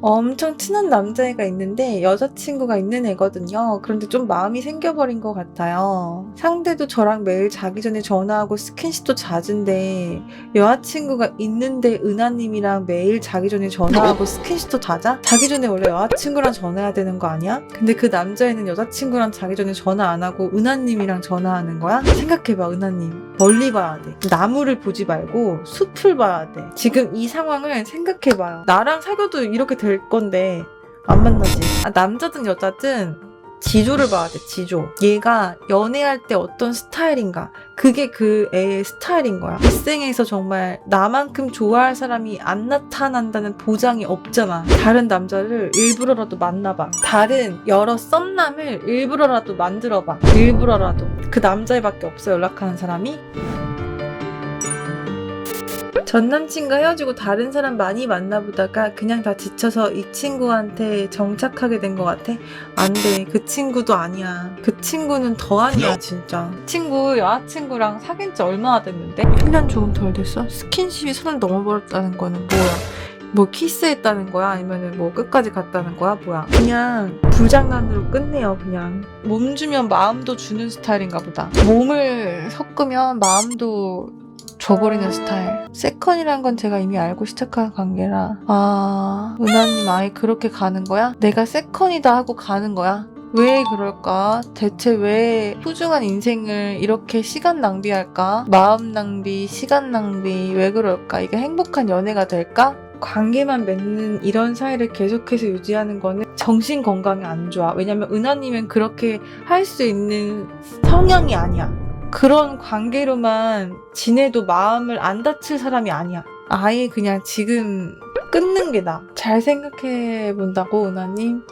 엄청 친한 남자애가 있는데 여자친구가 있는 애거든요. 그런데 좀 마음이 생겨버린 것 같아요. 상대도 저랑 매일 자기 전에 전화하고 스킨십도 잦은데 여자친구가 있는데 은하님이랑 매일 자기 전에 전화하고 스킨십도 잦아? 자기 전에 원래 여자친구랑 전화해야 되는 거 아니야? 근데 그 남자애는 여자친구랑 자기 전에 전화 안 하고 은하님이랑 전화하는 거야? 생각해봐 은하님 멀리 봐야 돼. 나무를 보지 말고 숲을 봐야 돼. 지금 이 상황을 생각해봐요. 나랑 사귀어도 이렇게 될 건데 안 만나지? 아, 남자든 여자든 지조를 봐야 돼, 지조. 얘가 연애할 때 어떤 스타일인가. 그게 그 애의 스타일인 거야. 일생에서 정말 나만큼 좋아할 사람이 안 나타난다는 보장이 없잖아. 다른 남자를 일부러라도 만나봐. 다른 여러 썸남을 일부러라도 만들어봐. 일부러라도. 그 남자애밖에 없어, 연락하는 사람이. 전 남친과 헤어지고 다른 사람 많이 만나보다가 그냥 다 지쳐서 이 친구한테 정착하게 된 것 같아. 안 돼. 그 친구도 아니야. 그 친구는 더 아니야, 진짜. 친구, 여자친구랑 사귄 지 얼마나 됐는데? 1년 조금 덜 됐어? 스킨십이 손을 넘어버렸다는 거는 뭐야? 뭐 키스했다는 거야? 아니면 뭐 끝까지 갔다는 거야? 뭐야? 그냥 불장난으로 끝내요, 그냥. 몸 주면 마음도 주는 스타일인가 보다. 몸을 섞으면 마음도 줘버리는 스타일. 세컨이란 건 제가 이미 알고 시작한 관계라. 아, 은하님 아예 그렇게 가는 거야? 내가 세컨이다 하고 가는 거야? 왜 그럴까? 대체 왜 소중한 인생을 이렇게 시간 낭비할까? 마음 낭비, 시간 낭비, 왜 그럴까? 이게 행복한 연애가 될까? 관계만 맺는 이런 사이를 계속해서 유지하는 거는 정신 건강에 안 좋아. 왜냐면 은하님은 그렇게 할 수 있는 성향이 아니야. 그런 관계로만 지내도 마음을 안 다칠 사람이 아니야. 아예 그냥 지금 끊는 게 나. 잘 생각해 본다고, 은하님.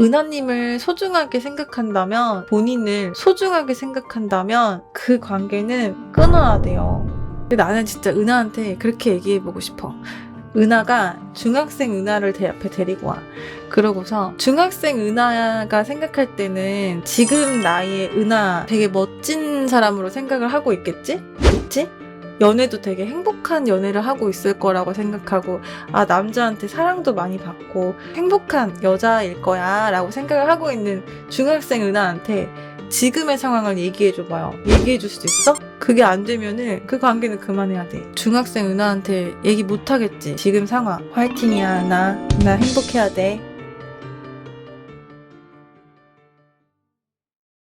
은하님을 소중하게 생각한다면, 본인을 소중하게 생각한다면, 그 관계는 끊어야 돼요. 근데 나는 진짜 은하한테 그렇게 얘기해보고 싶어. 은하가 중학생 은하를 대 앞에 데리고 와. 그러고서 중학생 은하가 생각할 때는 지금 나이의 은하 되게 멋진 사람으로 생각을 하고 있겠지? 있지? 연애도 되게 행복한 연애를 하고 있을 거라고 생각하고 아 남자한테 사랑도 많이 받고 행복한 여자일 거야 라고 생각을 하고 있는 중학생 은하한테 지금의 상황을 얘기해 줘봐요. 얘기해 줄수 있어? 그게 안 되면은 그 관계는 그만해야 돼. 중학생 은하한테 얘기 못 하겠지. 지금 상황. 화이팅이야, 나. 나 행복해야 돼.